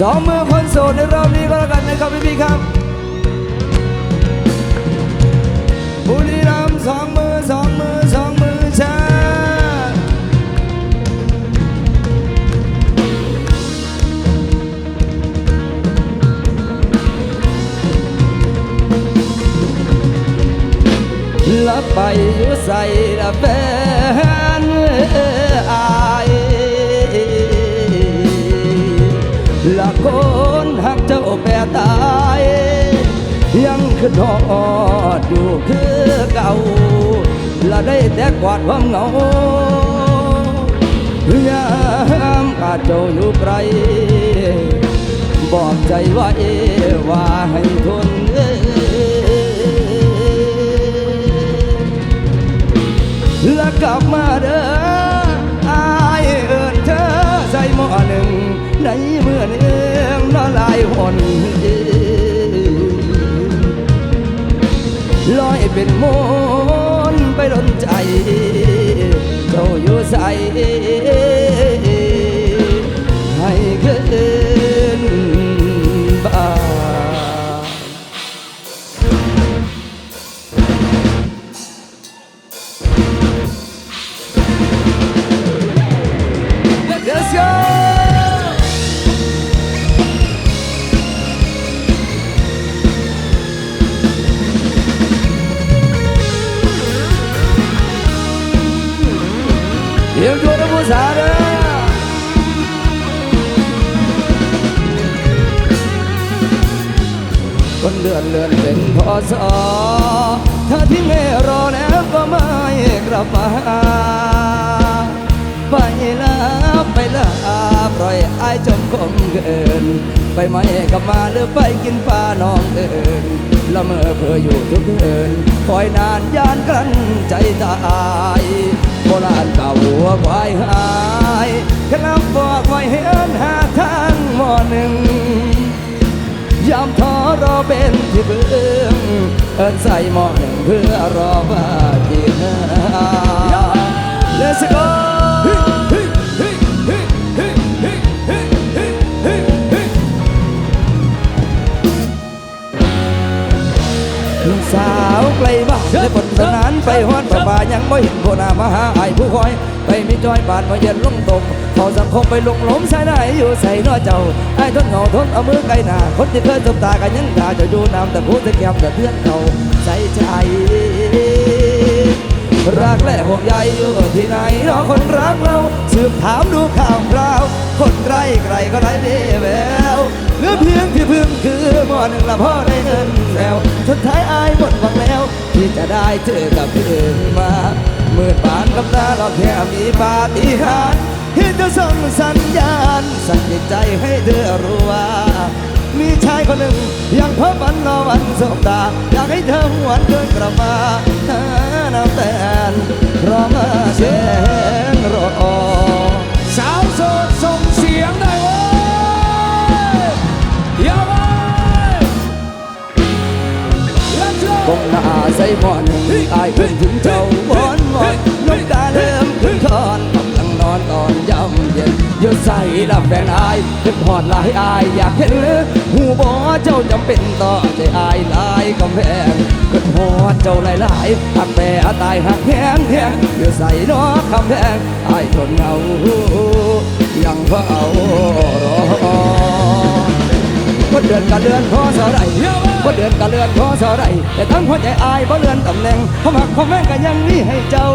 สองมือคนโสดในรอบนี้ก็แล้วกันนะครับพี่พี่ครับบุรีรัมย์สองมือสองมือสองมือช้าลับไปอยู่ใส่ละแฟน ตายยังคือดอดอยู่คือเก่าและได้แต่กวาดความเหงายามขาดเจ้าอยู่ไกลบอกใจว่าเอว่าให้ทน เป็นมนไปดนใจเจ้าอยู่ใส เดี๋ยวดูนะผู้สาวเด้อคนเดือนเลือนเป็นพอสอเธอที่ไม่รอแล้วก็ไม่กลับมาไปแล้วไปแล้ว ปล่อยอายจมคมเกิน ไปไหมกับมาหรือไปกินปลาน้องเอินละเมอเพื่ออยู่ทุกเอินคอยนานยานกลั้นใจตายโบราณเก่าหัวควายหายขลับบอกไว้ให้เอินหาทางหมอหนึ่งยามท้อรอเป็นที่เบื้องเอินใส่หมอหนึ่งเพื่อรอว่าที่ ในบนสนานไปฮอดประบายังไม่เห็นโคนามาหาไอ้ผู้คอย ไปมีจอยบานมาเย็นลงตมเขาสังคมไปลงหลมใส่ไหนอยู่ใส่นอเจ้าไอ้ทนเหงาทนเอามือไกลหน้าคนที่เคยสบตากันยังด่าจะอยู่น้ำแต่พูดแต่แก้มแต่เพื่อนเขาใส่ใจรักและห่วงใยอยู่ที่ไหนรอคนรักเราสืบถามดูข่าวคราว คนไกลไกลก็ได้เดแววเหลือเพียงที่พึ่งคือหมอหนึ่งละพ่อได้เงินแล้วสุดท้ายอายหมดหวังแล้ว ที่จะได้เจอกับพี่อื่นมาเมื่อปานกับตาเราแค่มีปาฏิหาริย์ที่จะส่งสัญญาณ สั่นจิตใจให้เธอรู้ว่า มีชายคนหนึ่งยังเพ้อฝันรอวันสบตา อยากให้เธอหวนเดินกลับมาหาน้ำแตนรอมาเสียงรอ คงหน้าใส่หมอนอายเพิ่งถึงเจ้าวอนวอนน้ำตาเริ่มขึ้นคอนกำลังนอนตอนยำเย็นอยืดใส่ดับแฟนอายขึ้นหอดลายอายอยากเห็นเลยหูบอเจ้าจำเป็นต่อใจอายลายกำแพงขึ้นหอดเจ้าหลายหลายหักแปรตายหักแพงแพงอยืดใส่นอกคำแพงอายทนเอายังเฝ้ารอ เดือนกับเดือนพอสอไรว่าเดือนกับเดือนพอสอไรแต่ทั้งหัวใจอายเพราะเดือนตำแหน่งความหักความแม่งกันยังมีให้เจ้า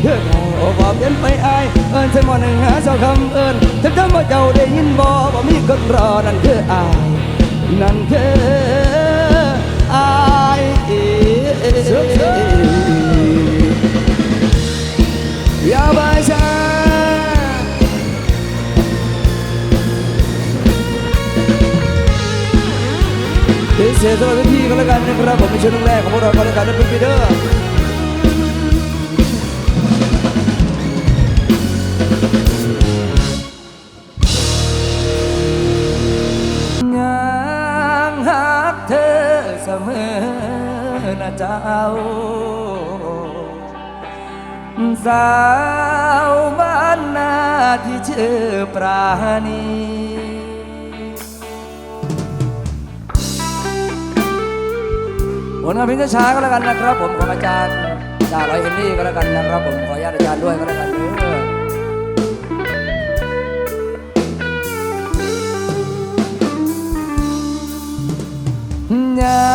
เพื่อเขาบอกเดินไปอายเอิญใส่หมอหนึ่งหาเจ้าคำเอิญถ้าจำว่าเจ้าได้ยินบ่ว่ามีคนรอนั่นคืออายนั่นคืออายอย่าไปช้ เป็นเสียสละที่ก็แล้วกันนะครับผมเป็นช่วงแรกของพวกเราก็แล้วกันนะเป็นปีเดอร์ยังหักเธอเสมอนะเจ้า สาวบ้านนาที่ชื่อปราณี ลงานเพลงช้าๆก็แล้วกันนะครับ ผมของอาจารย์จากไรเฮนรี่ก็แล้วกันนะครับ ผมขออนุญาตอาจารย์ด้วยก็แล้วกันเด้อยั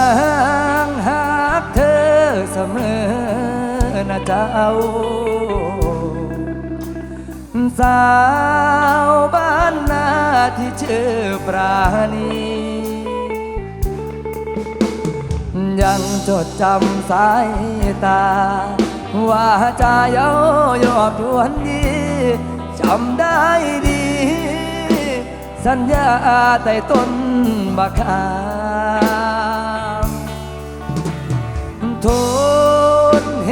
งหักเธอเสมอนะเจ้า สาวบ้านนาที่ชื่อปราณี ยังจดจำสายตา ว่าจะเย้ายอดยวนยีจำได้ดี สัญญาแต่ต้นบักขามทนเห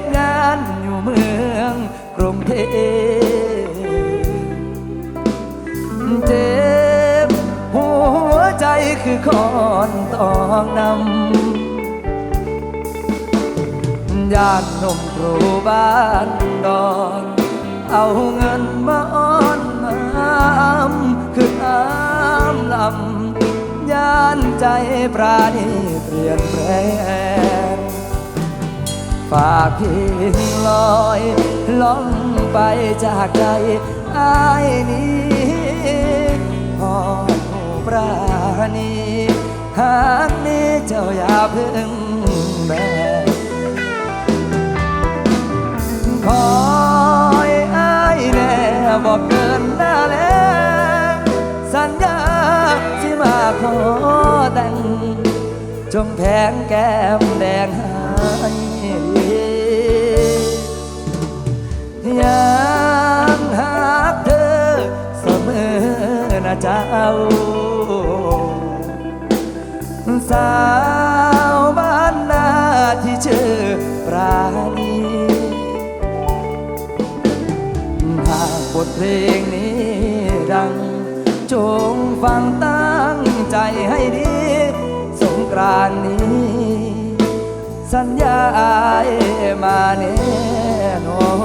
ตุงานอยู่เมืองกรุงเทพเจ็บหัวใจคือคอนตองนำ ญาติหนุ่มครูบ้านดอนเอาเงินมาอ้อนมาอ้ำคืออ้ำลำย่านใจปราณีเปลี่ยนแปลงฝากพียงลอยล่องไปจากใจอายนี้พอผู้ปราณีหากนี้เจ้าอย่าเพิ่งแบ อยอายแน่บอกเกินหน้าแล้วสัญญาที่มาขอแต่งจงแทงแก้มแดงให้ยังหักเธอเสมอนะเจ้า สาวบ้านนาที่ชื่อปราณี บทเพลงนี้ดัง จงฟังตั้งใจให้ดี สงกรานนี้ สัญญาอายมาแน่นอน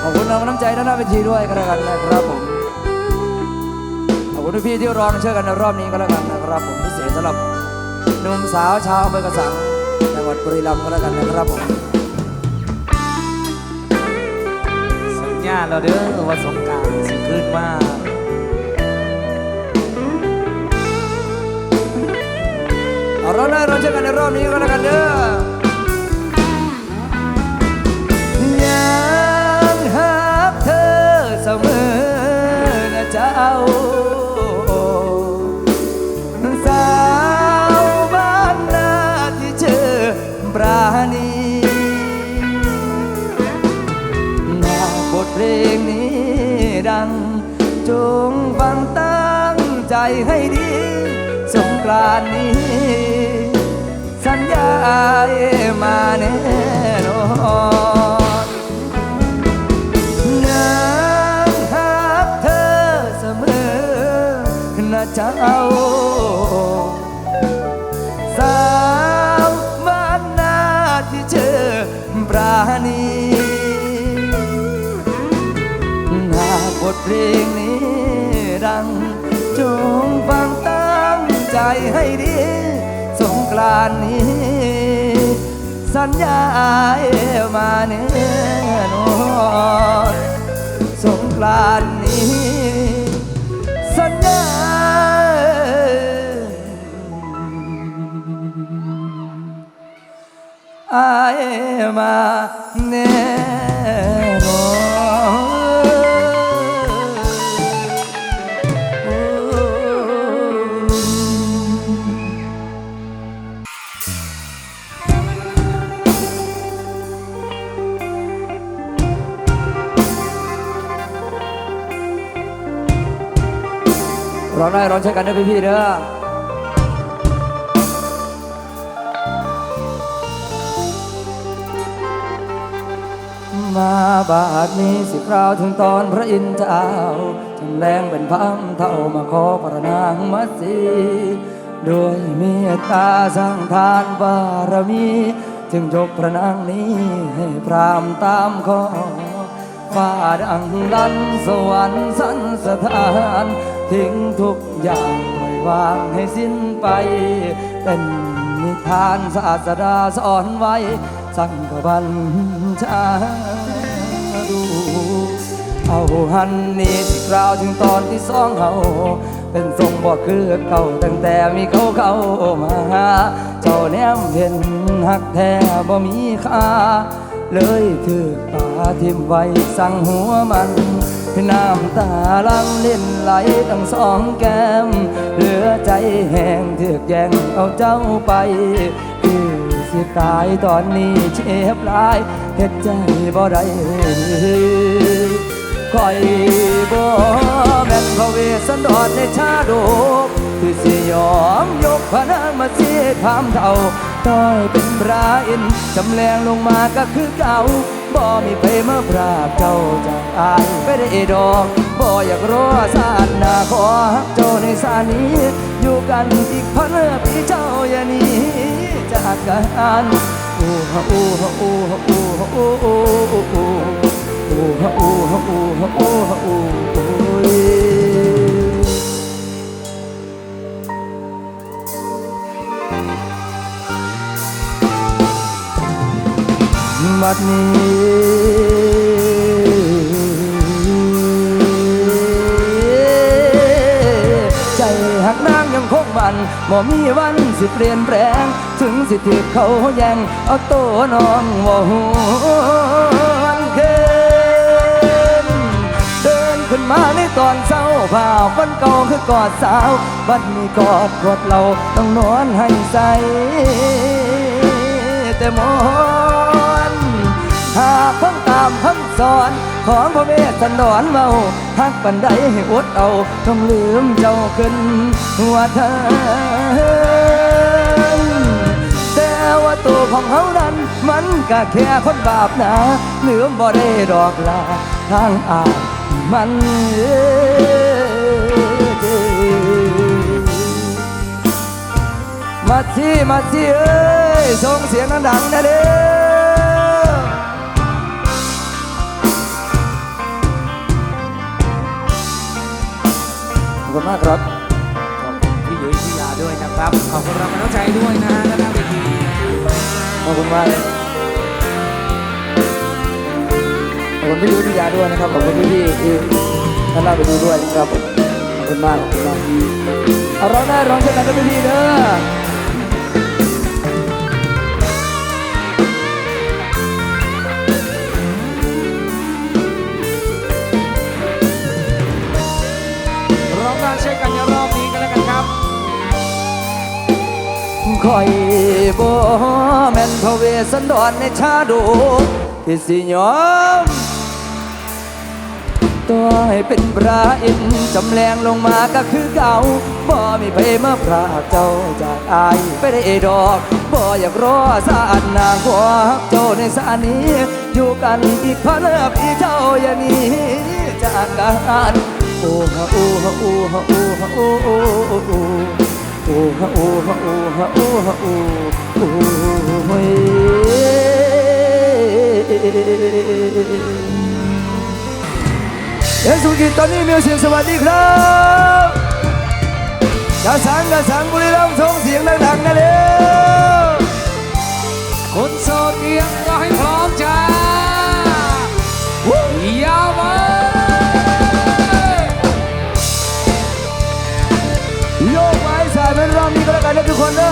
ขอบคุณน้องน้ำใจด้านหน้าเวทีด้วยก็แล้วกันนะครับผม ขอบคุณพี่ที่รองเชื่อกันในรอบนี้ก็แล้วกันนะครับผมพิเศษสำหรับหนุ่มสาวชาวอำเภอกระสัง ดบุรีรัมย์ก็แล้วกันนะครับผมสัญญาเราเด้อว่าสงการสิขึ้นมากเอาเราเลยเราเจอกันในรอบนี้ก็แล้วกันเด้อยังหักเธอเสมอนะเจ้า ใจให้ดีสงกรานนี้ สัญญามาแน่นอนยังหักเธอเสมอนะเจ้าสาวบ้านนาที่เจอปราณีหากบทเพลงนี้ดัง ใจให้ดีสงกรานนี้ สัญญามาแน่นอนสงกรานนี้ สัญญาอายมาแน่นอ ร้องได้ร้องใช้กันด้อพี่ๆเด้อมาบาดนี้สิคราวถึงตอนพระอินทร์เจ้าจำแรงเป็นพังเท่ามาขอประนางมัสีด้วยเมตตาสร้างทานบารมี จึงยกพระนางนี้ให้พรามตามขอฟาดังลันสวรรค์สันสถาน ทิ้งทุกอย่างปล่อยวางให้สิ้นไป เป็นนิทานศาสดาสอนไว้ สั่งกับบัญชาดูเอาหันนี่สิกล่าวถึงตอนที่สองเฮาเป็นทรงบ่คือเก่าตั้งแต่มีเขาเข้ามาหาเจ้าแนมเห็นหักแท้บ่มีค่าเลยถือป่า ทิมไว้สั่งหัวมันน้ำตาลังเล่นไหลทั้งสองแก้ม เหลือใจแห้งเถือกแยงเอาเจ้าไป คือสิตายตอนนี้เจ็บลายเฮ็ดใจบ่ได้คอยบ่แม่นพระเวสสันดรในชาดกคือสิยอมยกพระนางมาเสียความเท่าต้อยเป็นพระอินจำแรงลงมาก็คือเก่า บ่มีไปมาปราบเจ้าจากอายไปได้ดอกบ่อยากรอสานนาขอฮักเจ้าในสานี้ อยู่กันอีกพันปีเจ้าอย่านี้จากกันโอ้ฮะโอ้ฮะโอ้ฮะโอ้ฮะโอ้โอ้โอ้โอ้โอ้ฮะโอ้ฮะโอ้ฮะโอ้ฮะโอ้โอ้ยบัดนี้ ยังคงมันบ่มีวันสิเปลี่ยนแปลง ถึงสิถือเขาแย่งเอาตัวน้องว่าหวนคืนเดินขึ้นมาในตอนเศร้าภาพวันเก่าคือกอดสาว บัดนี้กอดกอดเราต้องนอนให้ใสแต่มอนหากฟังตามคำสอน ของพระเวสสันดรเมาหักปันใดให้อดเอาต้องลืมเจ้าขึ้นหัวเธอแต่ว่าตัวของเขานั้น มันก็แค่คนบาปนะลืมบ่ได้ดอกลาทางอาจมันเอมาที่มาที่เอ้ยส่งเสียงดังๆนะเด้ คุณมากครับ ขอบคุณพี่ยุ้ยพี่ยาด้วยนะครับ ขอบคุณเราน้องใจด้วยนะฮะด้านหน้าเวทีขอบคุณมากขอบคุณพี่ยุ้ยพี่ยาด้วยนะครับ ขอบคุณพี่ๆที่ท่านเล่าไปดูด้วยนะครับ ขอบคุณมากขอบคุณมากเอาร้องได้ร้องเช่นนั้นก็พี่ๆเด้อ บ่แม่นพระเวสสันดรในชาดกที่สิยอมตัวให้เป็นพระอินทร์จำแรงลงมาก็คือเก่าบ่มีไปมาพรากเจ้าจากอายไปได้ดอกบ่อยากรอสานนางขวเจ้าในสานี้ อยู่กันอีกพันปีเจ้าอย่าหนี้จากกันโอ้ฮะโอ้ฮะโอ้ฮะโอ้ฮะโอ้ โอ้โอ้โอ้โอ้ฮะโอ้ฮะโอ้ฮะโอ้โอ้โอ้ยเอสุกิตอนนี้มิวสิกสวัสดีครับกระสังกระสังบุรีรัมย์ส่งเสียงดังๆนะเด้อคนโสดเตรียมก็ให้พร้อมใจ กันนะทุกคนนะ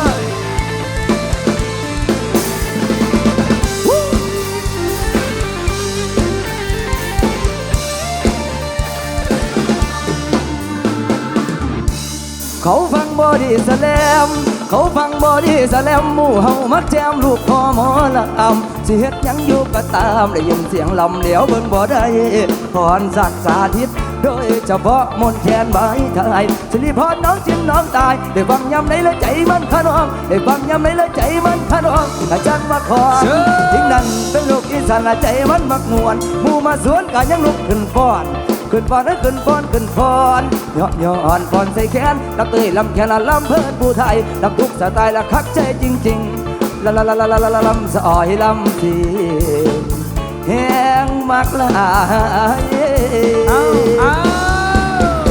เขาฟังบอดี้สแลม เขาฟังบอดี้สแลมหมู่เฮามักแจมลูกพ่อหมอละอำสิเฮ็ดยังอยู่ก็ตาม ได้ยินเสียงลำเหลียวเบิ่งบ่ได้พรสักสาธิต โดยเฉพาะมนแคนไม้ไทยสิริพรน้องจิ้มน้องตายได้ฟังยำไหนแล้วใจมันขนองได้ฟังยำไหนแล้วใจมันขนองอาจารย์มาขอทิ้งนั้นเป็นลูกอีสานใจมันมักมวนมู่มาสวนก็ยังลุกขึ้นฟ้อนขึ้นฟ้อนเอ้ยขึ้นฟ้อนขึ้นฟ้อนย้อนย้อนฟ้อนใส่แขนนักเตยลำแขนละลำเพิ่นผู้ไทยลำทุกสไตล์ละคักใจจริงๆละละละละละลลลำสอยลำสี แห้งมากหลายเอาเอา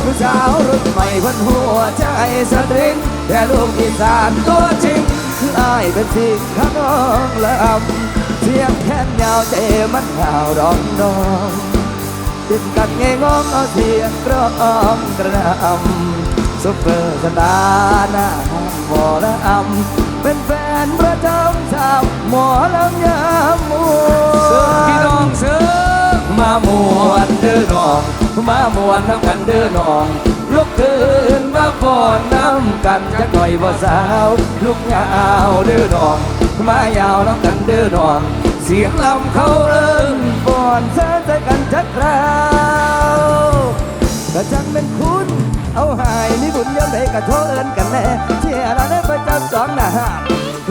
ผู้สาวาวรุ่นใหม่เพันหัวใจสตริงแต่ลูกอีสานตัวจริงคืออายเป็นสิ่งข้างน้องละอำเสียงแค้นยาวใจมันยาวร้องร้องติดกันไงงองเอาเสียงกร้องกระนำซุปเปอร์สตาร์หน้าหมอละอำเป็นแฟนประจำชาหมอลำยามมัเสิร์ฟวพี่น้องเสิร์ฟมามวนเด้อน้อง มามวนน้ำกันเด้อน้องลุกขึ้นมาฟ้อนน้ำกันจักหน่อยบ่สาวลุกยาวเด้อน้อง มายาวน้ำกันเด้อน้อง เสียงลำเขาเอิ้นฟ้อนเสิร์ใจกันจักคราวกระจังเป็นคุณ เอาหายมีบุญยอมใดกระโทษเอินกันแน่เชี่ยละได้ประจำสองนาหาด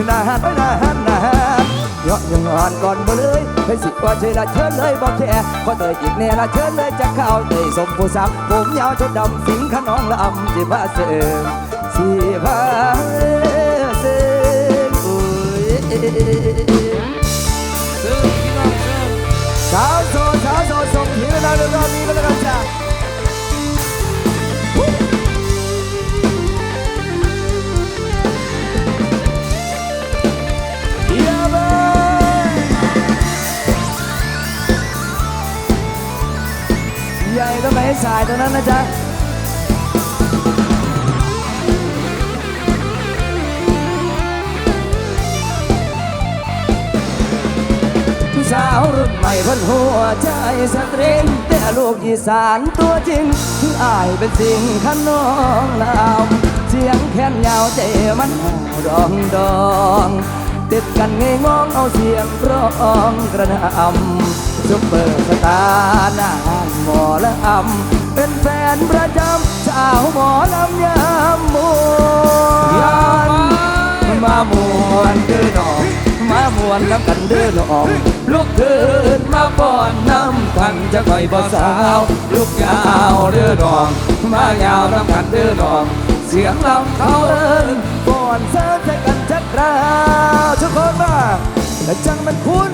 หน้าหาดไปนาหาดหนาหาดยอดยังอ่อนก่อนบ่เลยเป็นสิว่าเธอละเชิญเลยบอกแค่พอเตยอีกแน่ละเชิญเลยจะเข้าเตยสมผู้สาวผมยาวชุดดำสิงขนองละอำสิพาเสริมสิพา ตรงไหนสายตรงนั้นนะจ๊ะสาวรุ่นใหม่พันหัวใจสตริงแต่ลูกอีสานตัวจริงคืออายเป็นสิ่งขนองลำเสียงแค้นยาวใจมันดองดองติดกันงงองเอาเสียงร้องกระนำซุปเปอร์สตาร์หน้าหมอละอำ เป็นประจำสาวหมอลำยามมวนมามวนเด้อน้องมามวนน้ำกันเด้อน้องลุกขึ้นมาป้อนน้ำกันจะคอยบ่สาวลุกยาวเด้อน้องมายาวน้ำกันเด้อน้อง เสียงลำเขาเอิ้นป้อนเสิร์ฟใจกันจักราวทุกคนมาแต่จังมันคุ้น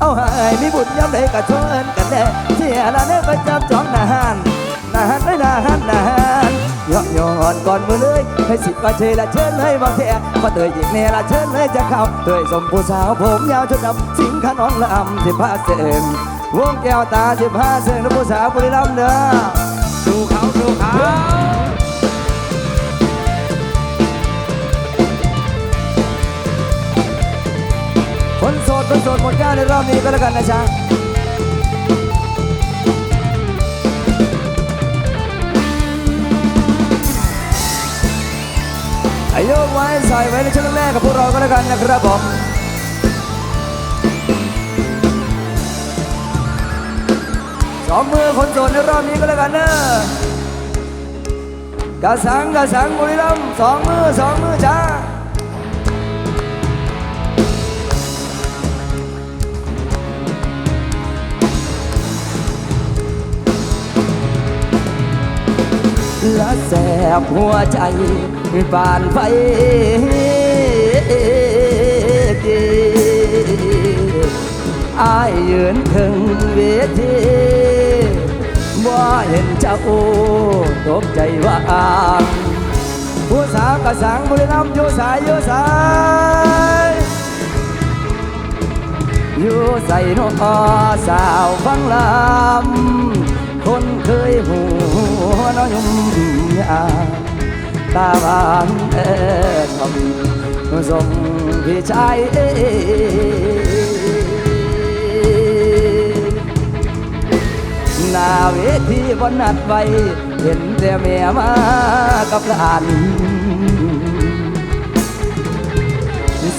เอาใหายมีบุญย้ำใดกระชวนกันแน่เสียละเน่ประจำจองหน้าหาน นานไม่นานนานยอกยอนก่อนมือเลยให้สิบว่าเชยละเชิญเลยบอกแท้มาเตยอีกเนี่ยละเชิญเลยจะเข้าเตยสมผู้สาวผมยาวชุดดำสิงขนองละอำสิบห้าเสมวงแก้วตาสิบห้าเสงและผู้สาวบุรีรัมย์เด้อดูเขาดูเขาคนโสดคนโสดหมดก้าในรอบนี้ก็แล้วกันนะจ๊ะ อายุไว้ใส่ไว้ในช่วงแรกกับพวกเราก็แล้วกันนะครับผมสองมือคนโสดในรอบนี้ก็แล้วกันเนอะกระสังกระสังบุรีรัมสองมือสองมือจ้าและแสบหัวใจ บานไฟอายยืนถึงเวทีว่าเห็นเจ้าตกใจว่าอางผู้สาวกระสังบุรีรัมย์อยู่สายอยู่สายอยู่ใส่นอสาวฟังลำคนเคยหูน้อยมยา ตาหวานเอ่ทำส่งพี่ชายเอ่หน้าเวทีบนนัดไว้เห็นแต่แม่มากับหลาน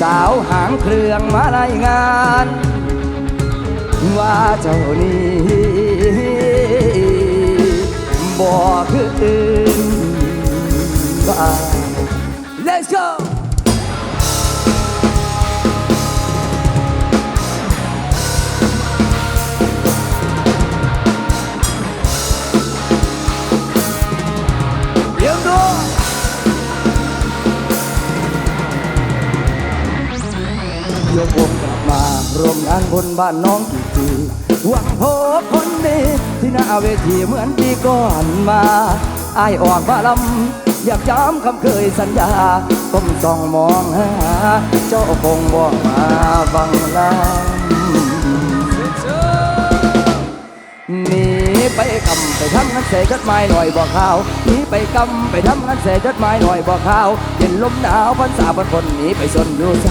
สาวหางเครื่องมารายงาน ว่าเจ้านี้บ่คือ อื่นว่า Let's go เตรียมตัวยกวงกลับมารวมงานบนบ้านน้องกี่ทีหวังพบคนดีที่หน้าเวทีเหมือนปีก่อนมาอายออกมาลำ อยากย้ำคำเคยสัญญาก้มส่องมองหา เจ้าคงบอกมาฟังลำหนีไปกำไปทำงานเสจดหมายหน่อยบอกข่าวหนีไปกำไปทำงานเสจดหมายหน่อยบอกข่าวเย็นลมหนาวพันษาพันคนหนีไปสนอยู่ใส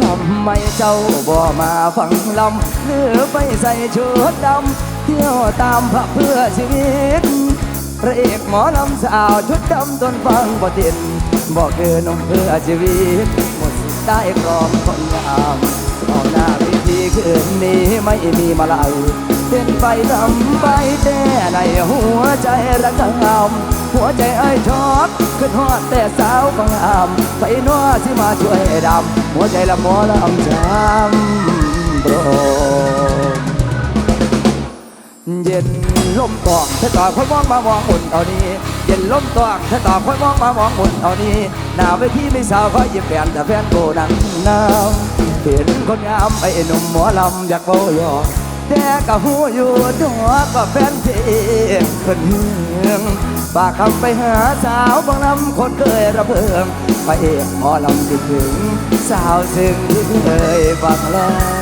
ทำไมเจ้าบ่มาฟังลำหรือไปใส่ชุดดำเที่ยวตามพระเพื่อชีวิต พระเอกหมอลำสาวชุดดำต้นฟังบ่ตินบอกเกินนมเพื่อชีวิตหมดสิทธิ์ได้กรองคนงามเอาหน้าวิธีคืนนี้ไม่มีมาลายเป็นไปลำไปแต่ในหัวใจระกำหัวใจไอ้ชอบขึ้นฮอดแต่สาวบางอามไปนัวที่มาช่วยดำหัวใจละหมอลำช้ำโปร ลมตอกถ้าตอกค่อยมองมามองบนเอานี้เย็นลมตอกถ้าตอกค่อยมองมามองบนเอานี้หน้าเวทีไม่สาวคอยยิ้มแฟนแต่แฟนโกนังหนาวเห็นคนงามไอ้หนุ่มหมอลำอยากโบยอกแต่ก็หูอยู่ดัวก็แฟนเพลงคนเฮืองฝากคำไปหาสาวบางลำคนเคยระเบิงพระเอกหมอลำคิดถึง สาวซึ่งที่เคยฟังแล้ว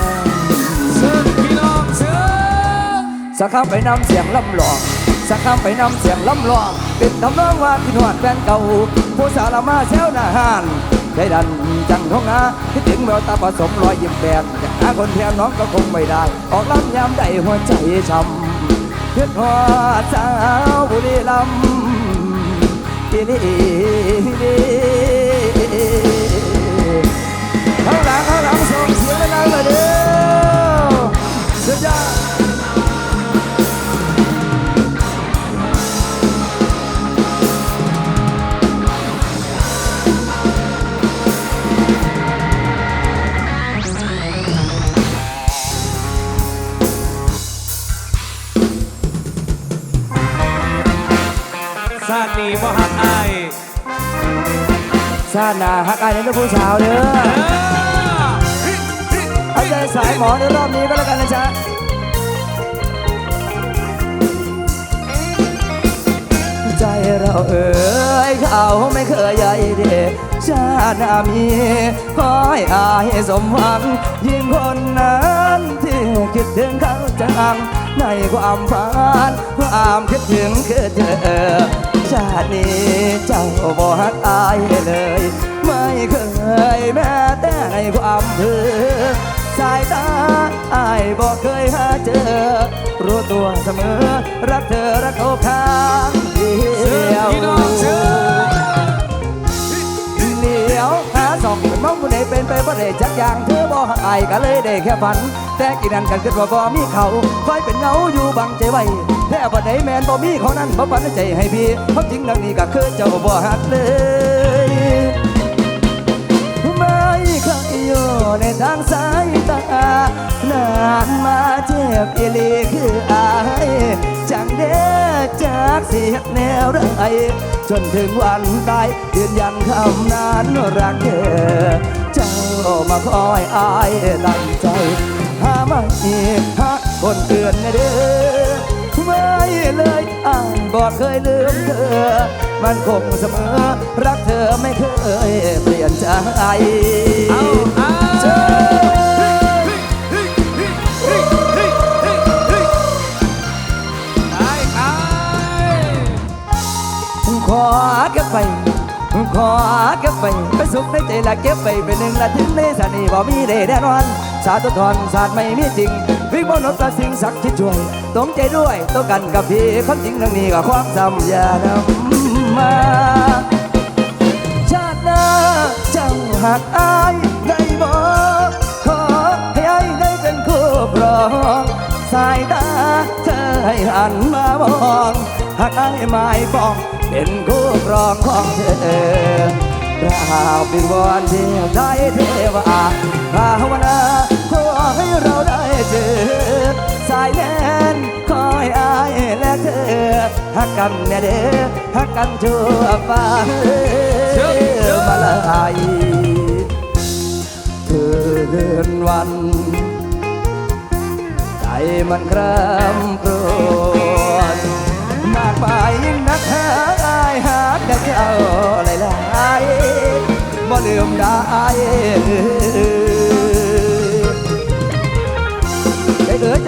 สักคำไปนำเสียงลำหลอกสักคำไปนำเสียงลำหลอกเป็นทำนองว่าพี่นวดแฟนเก่า ผู้สาวละมาแซวหน้าหานได้ดันจังท้องนาคิดถึงแววตาผสมรอยยิ้มแปดอยากหาคนแทนน้องก็คงไม่ได้ ออกลำยามใดหัวใจช้ำคิดฮอนหอดสาวบุรีลำอีนี่ข้างหลังข้างหลังส่งเสียงดังๆเลยเด้อสุดยอด ซาดีบ่ฮักอายชาติหน้าฮักอายในเรื่องผู้สาวเด้อเอาใจสายหมอในรอบนี้ก็แล้วกันนะจ๊ะใจเราเอ่ยเขาไม่เคยใยเดชาติหน้ามีขอให้อายสมหวังยิ่งคนนั้นที่คิดถึงเขาจัง ในความฝันความคิดถึงคือเธอ ชาตินี้เจ้าบ่ฮักอายเลย ไม่เคยแม้แต่ในความเพ้อสายตาอายบอกเคยหาเจอ รู้ตัวเสมอ รักเธอรักเขาข้างเดียวเหลียวหาสองเป็นมองผู้ใดเป็นไปบ่ได้จักอย่างเธอบ่หักอายก็เลยได้แค่ฝัน แต่กินนั้นกันคิดว่าบ่มีเขาคอยเป็นเงาอยู่บังใจไว้แท้บ่ได้แมนบ่มีเขานั้นบ่ปันใจให้พี่ความจริงดังนี้ก็คือเจ้าบ่หักเลยไม่เคยอยู่ในทางสายตานานมาเจ็บอีลีคืออายจังเด้จากเสียแนวไรจนถึงวันตายยืนยันคำนั้นรักเธอเจ้ามาคอยอายตั้งใจ หาไม่หาคนเตือนเด้อไม่เลยอ่านบอกเคยลืมเธอ มันคงเสมอ รักเธอไม่เคยเปลี่ยนใจเอาเอาเจอขอเก็บไป ขอเก็บไปไปสุขในใจละเก็บไปเป็นหนึ่งละถึงในสานีบ่มีได้แน่นอน สาธุทอนศาสตร์ไม่มีจริงวิบนกสิ่งศักดิ์ที่ช่วยตรงใจด้วยต้องกันกับพี่ความจริงเรื่องนี้ก็ความจำอย่านำมา ชาติหน้าเจ้าหากอายได้บอกขอให้อายได้เป็นคู่ครองสายตาเธอให้หันมามองหากอายไม่ปองเป็นคู่ครองของเธอราเป็นวอนเทวได้เทวาภาวนา ให้เราได้เจอ สายแนนคอยอายและเธอฮักกันแน่เด้อฮักกันชั่วฟ้ามาลายคือเดินวัน ใจมันคร่ำครวญ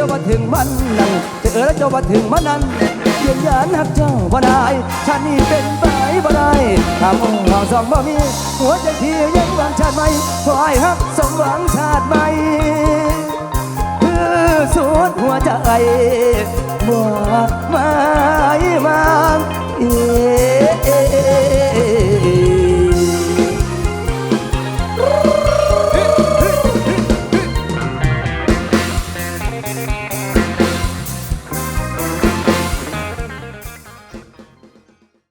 เจ้ามาถึงมันนั่นใจเอ๋ยแล้วเจ้ามาถึงมันนั้นยืนยันหักเจ้าบ่ได้ฉันนี่เป็นไปบ่ได้ถ้ามองเราสองบ่มีหัวใจพี่ยังหวังชาติใหม่ขอให้ฮักสมหวังชาติใหม่คือสุดหัวใจบ่ไม่มาเอ